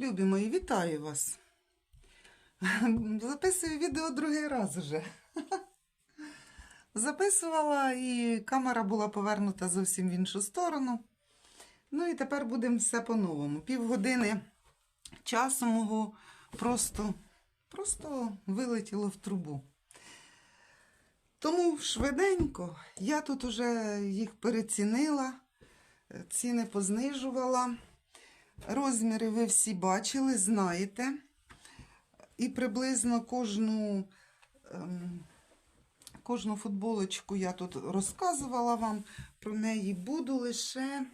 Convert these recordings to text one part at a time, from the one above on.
Любі мої, вітаю вас. Записую відео другий раз уже. Записувала і камера була повернута зовсім в іншу сторону. Ну і тепер будемо все по-новому. Півгодини часу мого просто, просто вилетіло в трубу. Тому швиденько я тут уже їх перецінила, ціни познижувала. Розміри ви всі бачили, знаєте. І приблизно кожну, ем, кожну футболочку я тут розказувала вам про неї. Буду лише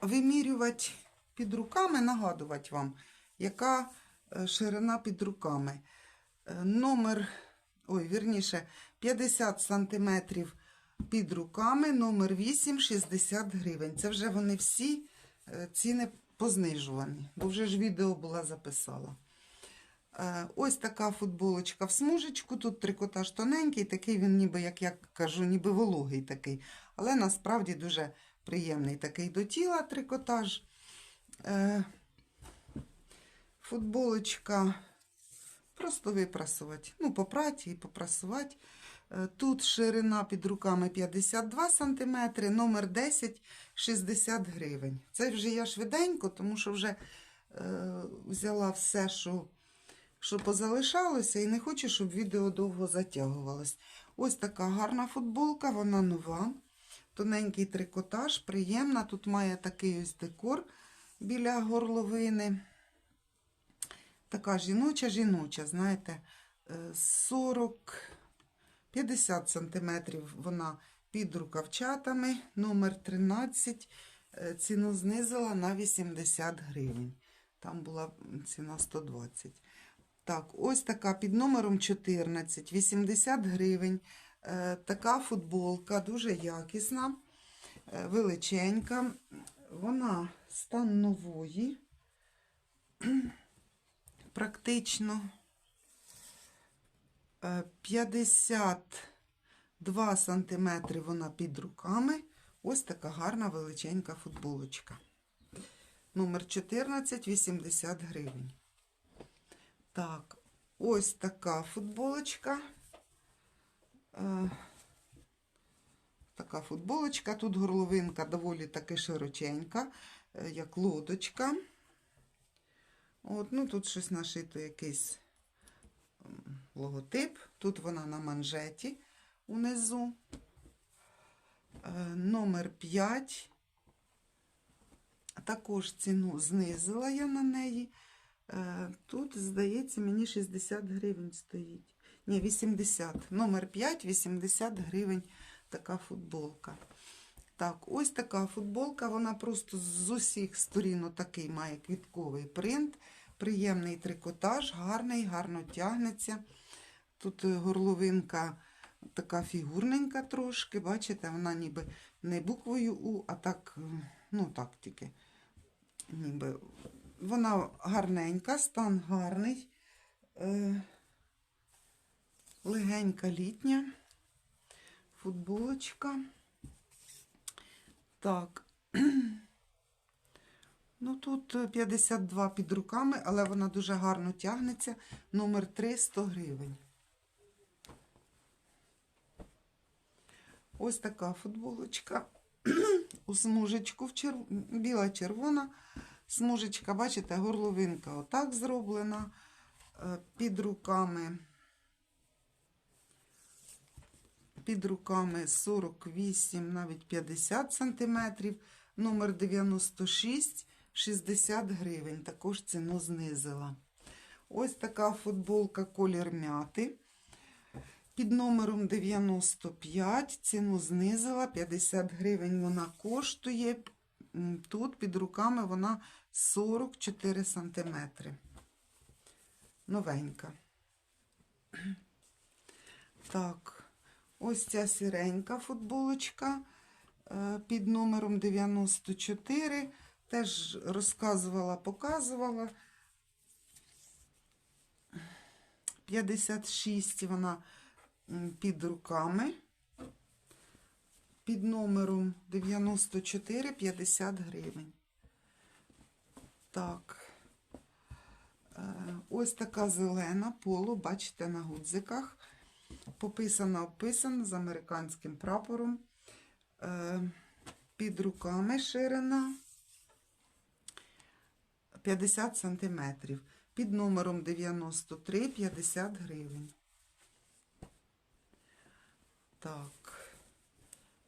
вимірювати під руками, нагадувати вам, яка е, ширина під руками. Е, Номер, ой, вірніше, 50 сантиметрів під руками, номер 8 60 гривень. Це вже вони всі е, ціни познижувані, бо вже ж відео була записала. Е, Ось така футболочка в смужечку. Тут трикотаж тоненький, такий він, ніби, як я кажу, ніби вологий такий. Але насправді дуже приємний такий до тіла трикотаж. Е, Футболочка просто випрасувати. Ну, попрати і попрасувати. Е, Тут ширина під руками 52 см, номер 10 60 гривень. Це вже я швиденько, тому що вже е, взяла все, що, що позалишалося, і не хочу, щоб відео довго затягувалось. Ось така гарна футболка, вона нова. Тоненький трикотаж, приємна. Тут має такий ось декор біля горловини. Така жіноча, жіноча, знаєте, е, 40. 50 сантиметрів вона під рукавчатами, номер 13. Е, Ціну знизила на 80 гривень. Там була ціна 120. Так, ось така під номером 14, 80 гривень. Е, Така футболка, дуже якісна, е, величенька. Вона стан нової, практично. Е, 52 сантиметри вона під руками. Ось така гарна величенька футболочка. Номер 14, 80 гривень. Так, ось така футболочка. Е, Така футболочка. Тут горловинка доволі таки широченька, е, як лодочка. От, ну тут щось нашито якийсь логотип. Тут вона на манжеті унизу. Е, Номер 5. Також ціну знизила я на неї. Е, Тут, здається, мені 60 гривень стоїть. Ні, 80. Номер 5, 80 гривень така футболка. Так, ось така футболка, вона просто з усіх сторін такий має квітковий принт. Приємний трикотаж, гарний, гарно тягнеться. Тут е, горловинка така фігурненька трошки, бачите, вона ніби не буквою У, а так, е, ну так тільки. Ніби. Вона гарненька, стан гарний, е, легенька літня футболочка. Так. Ну, тут е, 52 під руками, але вона дуже гарно тягнеться. Номер 3 100 гривень. Ось така футболочка. У смужечку в черв... біла червона. Смужечка, бачите, горловинка отак зроблена. Е, Під руками. Під руками 48, навіть 50 сантиметрів. Номер 96. 60 гривень. Також ціну знизила. Ось така футболка колір мяти. Під номером 95 ціну знизила. 50 гривень вона коштує. Тут під руками вона 44 сантиметри. Новенька. Так, ось ця сіренька футболочка е, під номером 94. Теж розказувала, показувала. 56 вона під руками. під номером 94 50 гривень. Так. Е, Ось така зелена поло, бачите, на гудзиках. Пописана, описана з американським прапором. Е, Під руками ширина 50 сантиметрів. Під номером 93 50 гривень. Так.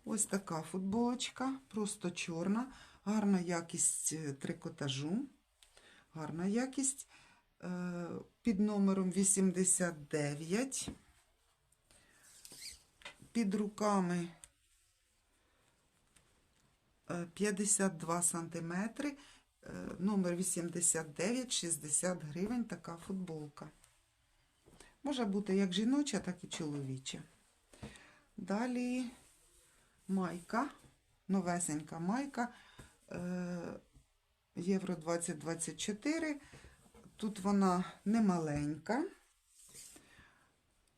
Ось така футболочка, просто чорна, гарна якість е, трикотажу, гарна якість. Е, Під номером 89. Під руками е, 52 сантиметри. Е, Номер 89, 60 гривень така футболка. Може бути як жіноча, так і чоловіча. Далі майка, новесенька майка, е, Євро 2024. Тут вона не маленька.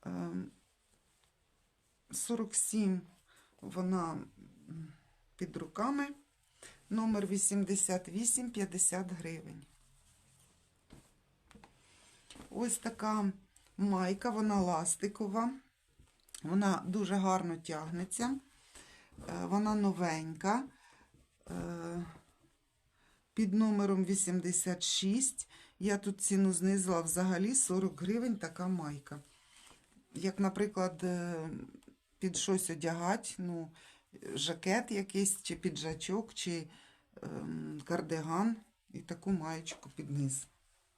Е, 47 вона під руками. Номер 88 50 гривень. Ось така майка, вона ластикова. Вона дуже гарно тягнеться. Е, Вона новенька. Е, Під номером 86. Я тут ціну знизила взагалі 40 гривень така майка. Як, наприклад, е, під щось одягати, ну, жакет якийсь, чи піджачок, чи ем, кардиган, і таку маєчку під низ.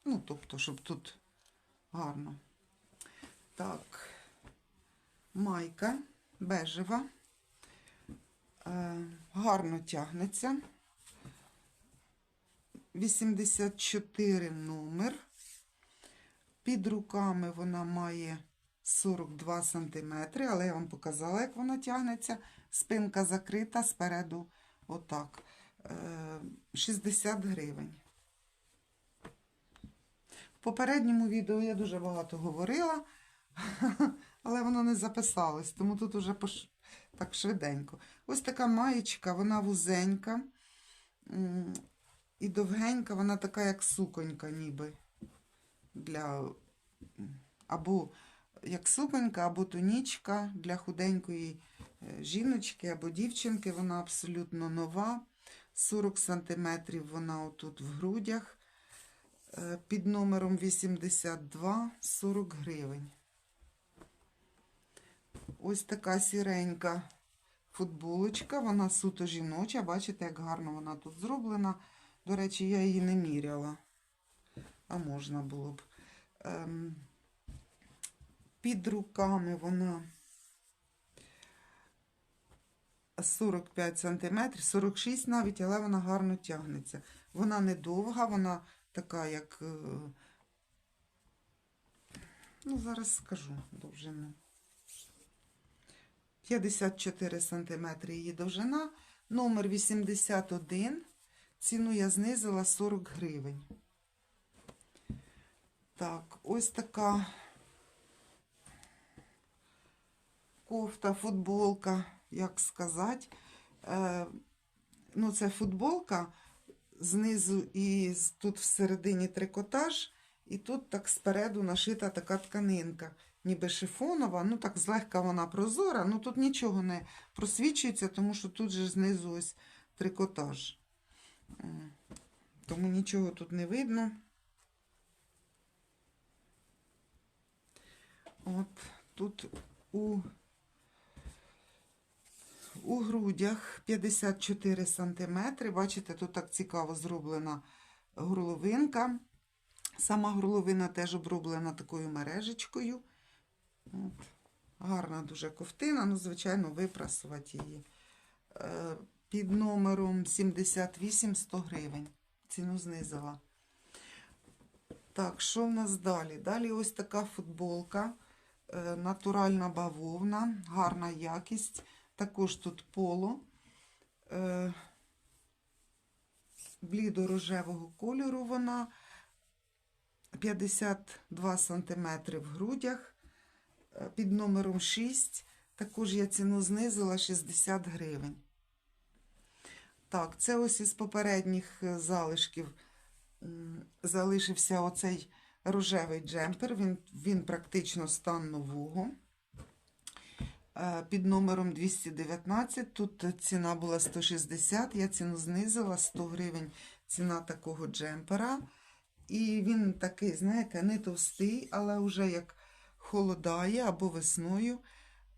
Ну, тобто, щоб тут гарно. Так, майка бежева. Е, гарно тягнеться. 84 номер. Під руками вона має 42 см, але я вам показала, як вона тягнеться. Спинка закрита спереду отак. Е, 60 гривень. В попередньому відео я дуже багато говорила, але воно не записалось, тому тут уже пош... так швиденько. Ось така маєчка, вона вузенька і довгенька, вона така, як суконька, ніби. Для... Або як суконька, або тунічка для худенької е, жіночки або дівчинки. Вона абсолютно нова. 40 см вона отут в грудях. Е, Під номером 82 40 гривень. Ось така сіренька футболочка, вона суто жіноча. Бачите, як гарно вона тут зроблена. До речі, я її не міряла. А можна було б. Ем, під руками вона 45 см, 46 навіть, але вона гарно тягнеться. Вона не довга, вона така, як. е, Ну, зараз скажу довжину. 54 см її довжина, номер 81. Ціну я знизила 40 гривень. Так, ось така кофта, футболка, як сказати. Е, ну, це футболка знизу і тут всередині трикотаж, і тут так спереду нашита така тканинка, ніби шифонова, ну так злегка вона прозора, ну тут нічого не просвічується, тому що тут же знизу ось трикотаж. Тому нічого тут не видно. От тут у, у грудях 54 сантиметри. Бачите, тут так цікаво зроблена горловинка. Сама горловина теж оброблена такою мережечкою. От. Гарна дуже ковтина, ну, звичайно, випрасувати її. Е, Під номером 78 100 гривень. Ціну знизила. Так, що в нас далі? Далі ось така футболка. Е, Натуральна бавовна, гарна якість. Також тут поло. Е, Блідо-рожевого кольору вона. 52 см в грудях. Е, Під номером 6 Також я ціну знизила 60 гривень. Так, це ось із попередніх е, залишків залишився оцей рожевий джемпер. Він, він практично стан нового. Е, Під номером 219. Тут ціна була 160, я ціну знизила 100 гривень ціна такого джемпера. І він такий, знаєте, не товстий, але вже як холодає або весною,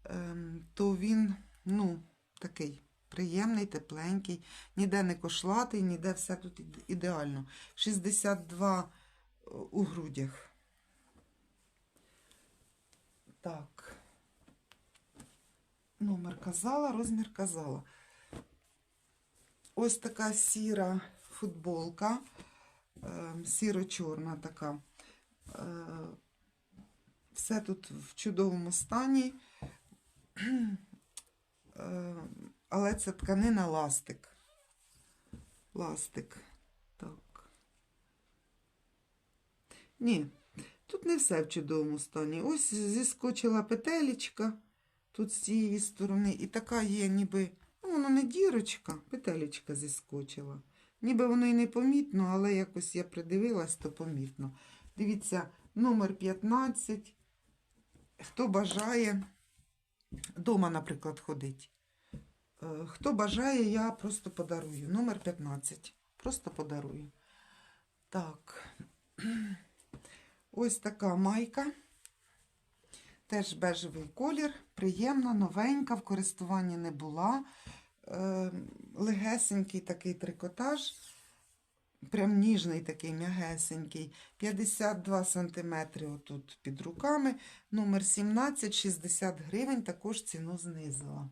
ем, то він, ну, такий приємний, тепленький, ніде не кошлатий, ніде все тут ідеально. 62 у грудях. Так. Номер казала, розмір казала. Ось така сіра футболка, е, сіро-чорна така. Е, Все тут в чудовому стані. Е, Але це тканина ластик. Ластик. Так. Ні, тут не все в чудовому стані. Ось зіскочила петелечка тут з цієї сторони. І така є, ніби, ну, воно не дірочка, петелечка зіскочила. Ніби воно і не помітно, але якось я придивилась, то помітно. Дивіться, номер 15. Хто бажає, дома, наприклад, ходить. Е, Хто бажає, я просто подарую. Номер 15. Просто подарую. Так. Ось така майка. Теж бежевий колір. Приємна, новенька, в користуванні не була. Е, легесенький такий трикотаж. Прям ніжний такий, м'ягесенький. 52 см отут під руками. Номер 17, 60 гривень. Також ціну знизила.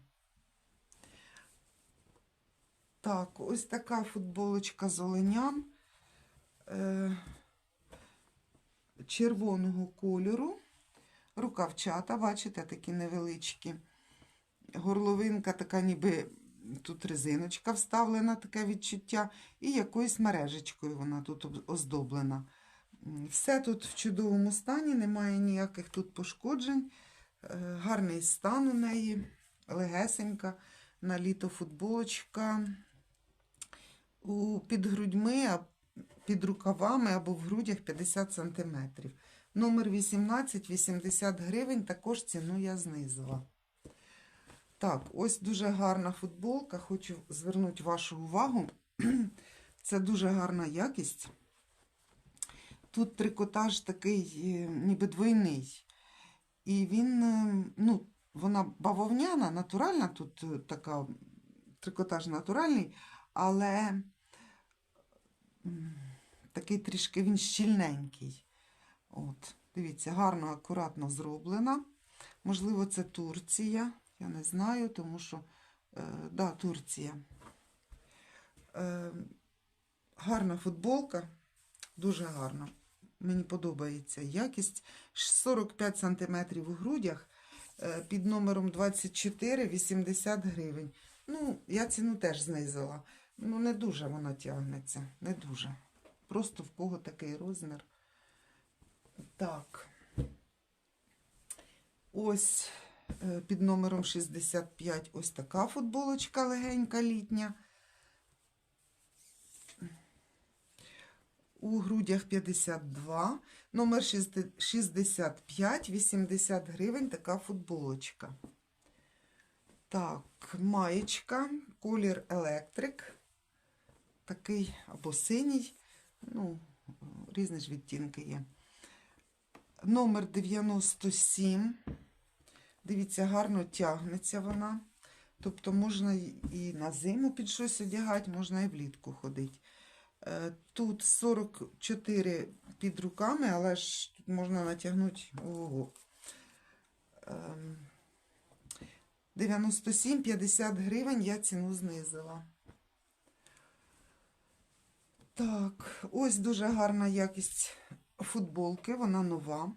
Так, ось така футболочка з оленям. Е, червоного кольору. Рукавчата, бачите, такі невеличкі. Горловинка така, ніби тут резиночка вставлена, таке відчуття. І якоюсь мережечкою вона тут оздоблена. Все тут в чудовому стані, немає ніяких тут пошкоджень. Е, Гарний стан у неї, легесенька, на літо футболочка. Під грудьми, під рукавами або в грудях 50 см. Номер 18, 80 гривень, також ціну я знизила. Так, ось дуже гарна футболка. Хочу звернути вашу увагу. Це дуже гарна якість. Тут трикотаж такий, е, ніби двойний. І він, е, ну, вона бавовняна, натуральна, тут е, така трикотаж натуральний, але такий трішки він щільненький. От, дивіться, гарно, акуратно зроблена. Можливо, це Турція. Я не знаю, тому що е, да, Турція. Е, гарна футболка, дуже гарна. Мені подобається якість. 45 см у грудях е, під номером 24 80 гривень. Ну, я ціну теж знизила. Ну, не дуже вона тягнеться. Не дуже. Просто в кого такий розмір. Так. Ось е, під номером 65 ось така футболочка легенька літня. У грудях 52, номер 65, 80 гривень така футболочка. Так, маєчка, колір електрик. Такий або синій, ну, різні ж відтінки є. Номер 97. Дивіться, гарно тягнеться вона. Тобто можна і на зиму під щось одягати, можна і влітку ходити. Е, Тут 44 під руками, але ж тут можна натягнути ого. 97-50 гривень я ціну знизила. Так, ось дуже гарна якість футболки, вона нова.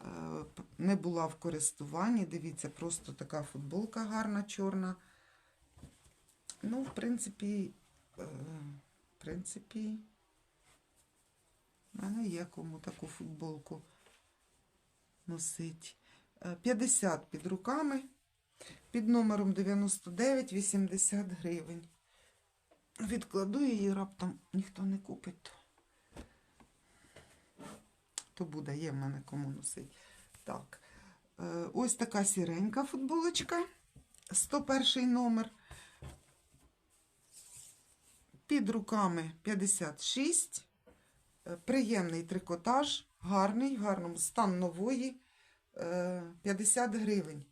Е, Не була в користуванні. Дивіться, просто така футболка гарна, чорна. Ну, в принципі, е, в принципі, в мене є кому таку футболку носить. Е, 50 під руками, Під номером 99 80 гривень. Відкладу її, раптом ніхто не купить. То, буде, є в мене кому носить. Так. Е, ось така сіренька футболочка. 101 номер. Під руками 56. Е, Приємний трикотаж, гарний, в гарному стан нової. е, 50 гривень.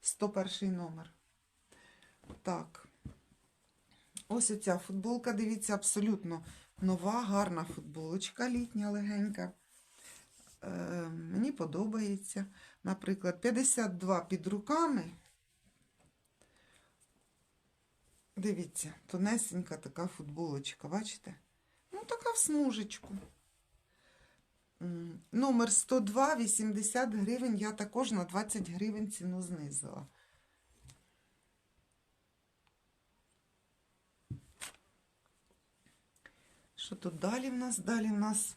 101 номер. Так. Ось оця футболка, дивіться, абсолютно нова, гарна футболочка літня, легенька. Е, мені подобається. Наприклад, 52 під руками. Дивіться, тонесенька така футболочка, бачите? Ну, така в смужечку. Номер 102, 80 гривень. Я також на 20 гривень ціну знизила. Що тут далі в нас? Далі в нас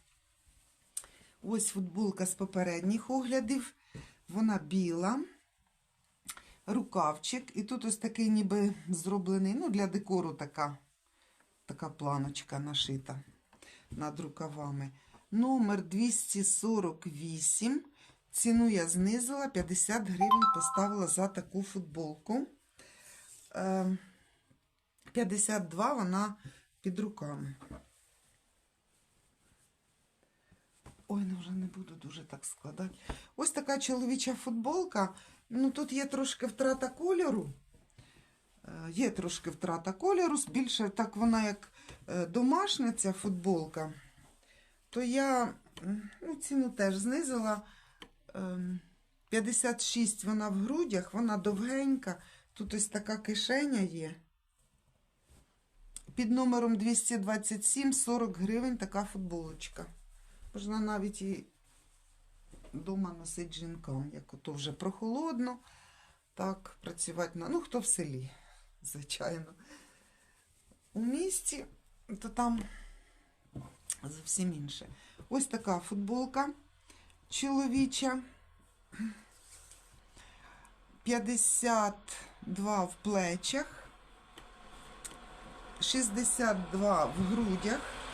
ось футболка з попередніх оглядів. Вона біла, рукавчик. І тут ось такий ніби зроблений, ну, для декору така, така планочка нашита над рукавами. Номер 248. Ціну я знизила, 50 гривень поставила за таку футболку. Е, 52 вона під руками. Ой, ну вже не буду дуже так складати. Ось така чоловіча футболка. Ну, тут є трошки втрата кольору. Е, Є трошки втрата кольору. Більше так вона як е, домашня ця футболка. То я ну, ціну теж знизила. Ем, 56 вона в грудях, вона довгенька. Тут ось така кишеня є. Під номером 227 40 гривень така футболочка. Можна навіть і вдома носити жінкам, як ото вже прохолодно. Так, працювати на. Ну, хто в селі, звичайно. У місті, то там зовсім інше. Ось така футболка чоловіча. 52 в плечах, 62 в грудях.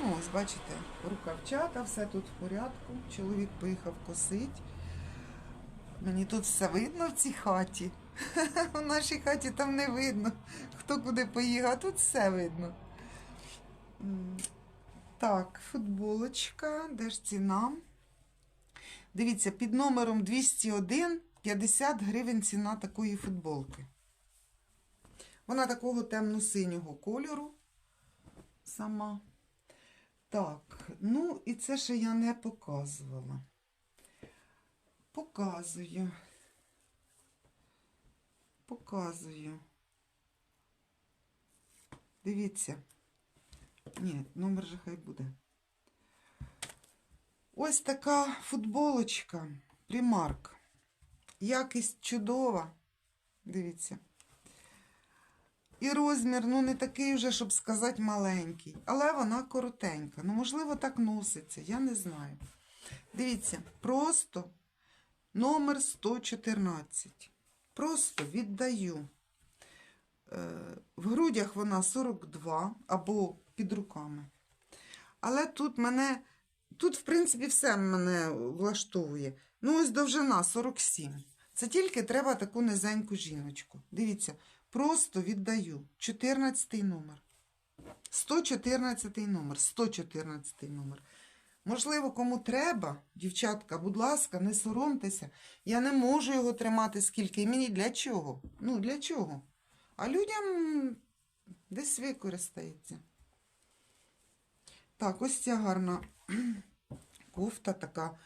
Ну, ось бачите, рукавчата, все тут в порядку. Чоловік поїхав косить. Мені тут все видно в цій хаті. У нашій хаті там не видно, хто куди поїхав, а тут все видно. Так, футболочка, де ж ціна? Дивіться, під номером 201 50 гривень ціна такої футболки. Вона такого темно-синього кольору сама. Так, ну і це ще я не показувала. Показую. Показую. Дивіться. Ні, номер же хай буде. Ось така футболочка. Примарк. Якість чудова. Дивіться. І розмір, ну, не такий вже, щоб сказати, маленький. Але вона коротенька. Ну, можливо, так носиться, я не знаю. Дивіться, просто номер 114. Просто віддаю. Е, В грудях вона 42 або під руками. Але тут мене, тут, в принципі, все мене влаштовує. Ну, ось довжина 47. Це тільки треба таку низеньку жіночку. Дивіться, просто віддаю. 14 номер. 114 номер. 114 номер. Можливо, кому треба, дівчатка, будь ласка, не соромтеся. Я не можу його тримати скільки. І мені для чого? Ну, для чого? А людям десь використається. Так, ось ця гарна кофта така.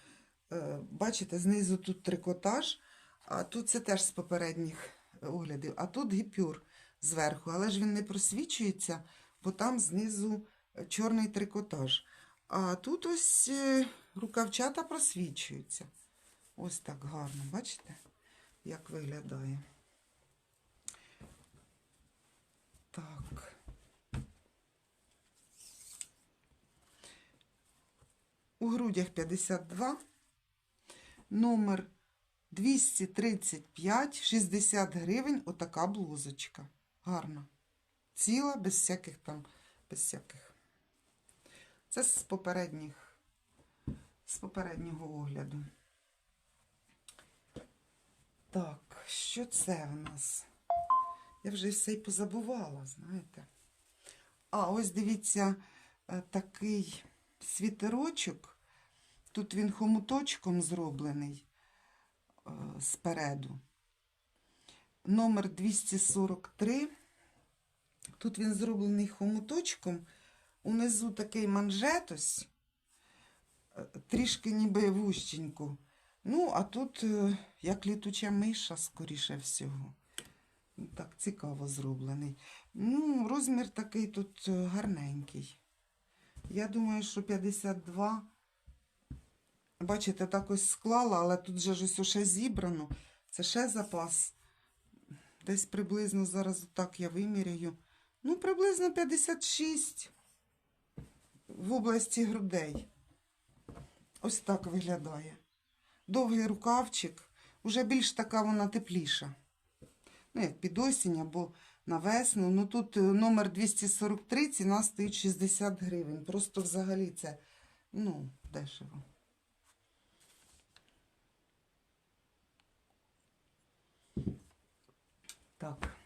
Е, Бачите, знизу тут трикотаж, а тут це теж з попередніх оглядів, а тут гіпюр зверху, але ж він не просвічується, бо там знизу е, чорний трикотаж. А тут ось е, рукавчата просвічуються. Ось так гарно, бачите, як виглядає. Так. У грудях 52. Номер 235, 60 гривень отака блузочка. Гарна. Ціла, без всяких там, без всяких. Це з попередніх, з попереднього огляду. Так, що це в нас? Я вже все й позабувала, знаєте. А, ось дивіться, е, такий світерочок. Тут він хомуточком зроблений спереду. Номер 243. Тут він зроблений хомуточком. Унизу такий манжет ось, е, трішки ніби вущенько. Ну, а тут е, як літуча миша, скоріше всього. Так, цікаво зроблений. Ну, розмір такий тут е, гарненький. Я думаю, що 52. Бачите, так ось склала, але тут же ж ось зібрано. Це ще запас. Десь приблизно зараз так я виміряю. Ну, приблизно 56 в області грудей. Ось так виглядає. Довгий рукавчик. Уже більш така вона тепліша. Ну, як під осінь або на весну. Ну тут е, номер 243, ціна стоїть 60 гривень. Просто взагалі це, ну, дешево. Так.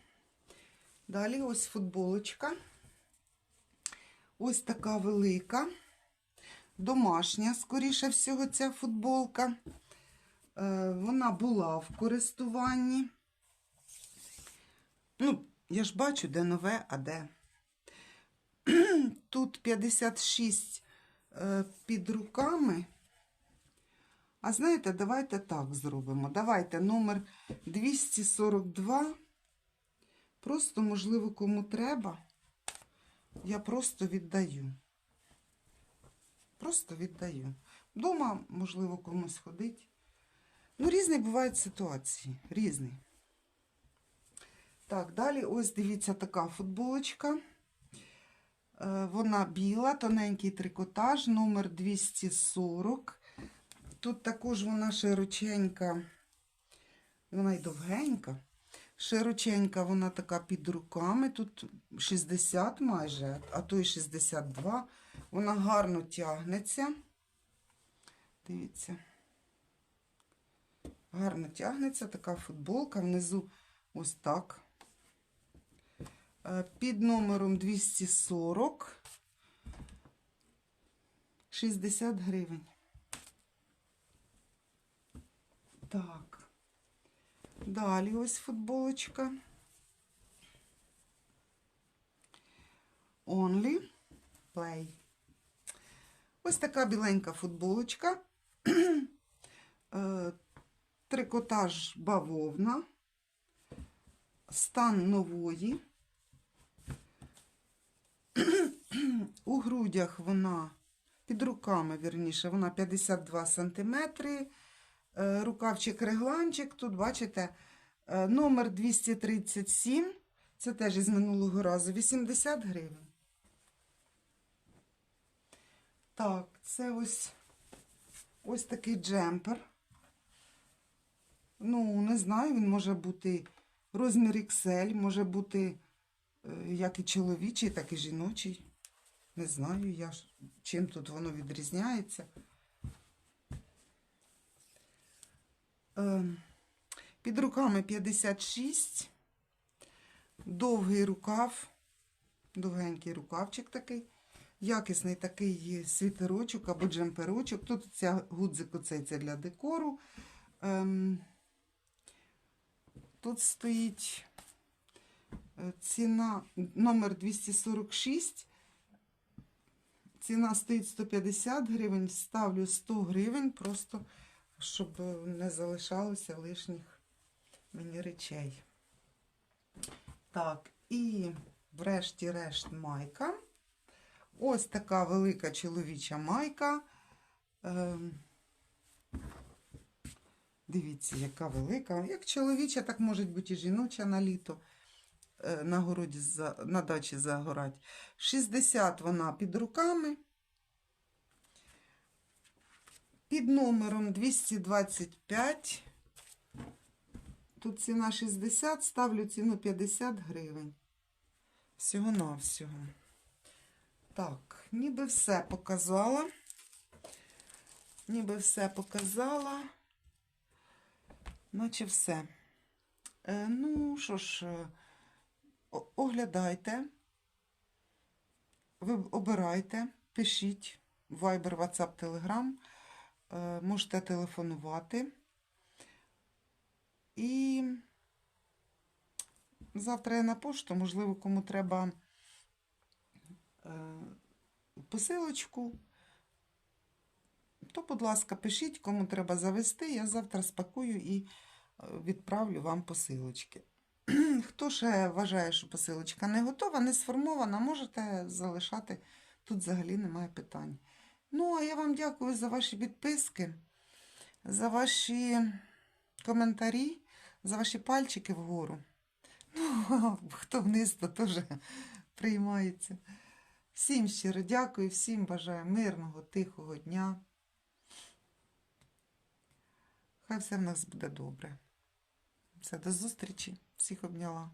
Далі ось футболочка. Ось така велика. Домашня, скоріше всього, ця футболка. Е, Вона була в користуванні. Ну, я ж бачу, де нове, а де. Тут 56 е, під руками. А знаєте, давайте так зробимо. Давайте номер 242. Просто, можливо, кому треба, я просто віддаю. Просто віддаю. Дома, можливо, комусь ходить. Ну, різні бувають ситуації. Різні. Так, далі ось дивіться така футболочка. Е, Вона біла, тоненький трикотаж, номер 240. Тут також вона широченька, вона й довгенька. Широченька, вона така під руками. Тут 60 майже, а то й 62. Вона гарно тягнеться. Дивіться. Гарно тягнеться така футболка. Внизу ось так. Е, Під номером 240 60 гривень. Так. Далі ось футболочка. Only play. Ось така біленька футболочка. Е, Трикотаж бавовна. Стан нової. У грудях вона під руками, вірніше, вона 52 сантиметри. Е, Рукавчик регланчик. Тут, бачите, е, номер 237. Це теж із минулого разу 80 гривень. Так, це ось ось такий джемпер. Ну, не знаю, він може бути розмір XL, може бути е, як і чоловічий, так і жіночий. Не знаю я, чим тут воно відрізняється. Ем, Під руками 56. Довгий рукав, довгенький рукавчик такий. Якісний такий світерочок або джемперочок. Тут ця гудзик оцей це для декору. Ем, тут стоїть е, ціна номер 246. Ціна стоїть 150 гривень. Ставлю 100 гривень, просто щоб не залишалося лишніх мені речей. Так, і врешті-решт майка. Ось така велика чоловіча майка. Ем, Дивіться, яка велика. Як чоловіча, так може бути і жіноча на літо. Е, На городі на дачі загорать. 60 вона під руками. Під номером 225 Тут ціна 60, ставлю ціну 50 гривень. Всього-навсього. Так, ніби все показала. Ніби все показала. Наче все. Е, ну, що ж, е, оглядайте. Ви обирайте, пишіть Viber, WhatsApp, Telegram. Е, можете телефонувати. І завтра я на пошту, можливо, кому треба е, посилочку, то, будь ласка, пишіть, кому треба завести. Я завтра спакую і е, відправлю вам посилочки. Хто ще вважає, що посилочка не готова, не сформована, можете залишати. Тут взагалі немає питань. Ну, а я вам дякую за ваші підписки, за ваші коментарі, за ваші пальчики вгору. Ну, хто вниз, то теж приймається. Всім щиро дякую, всім бажаю мирного, тихого дня. Хай все в нас буде добре. Все, до зустрічі. Всіх обняла.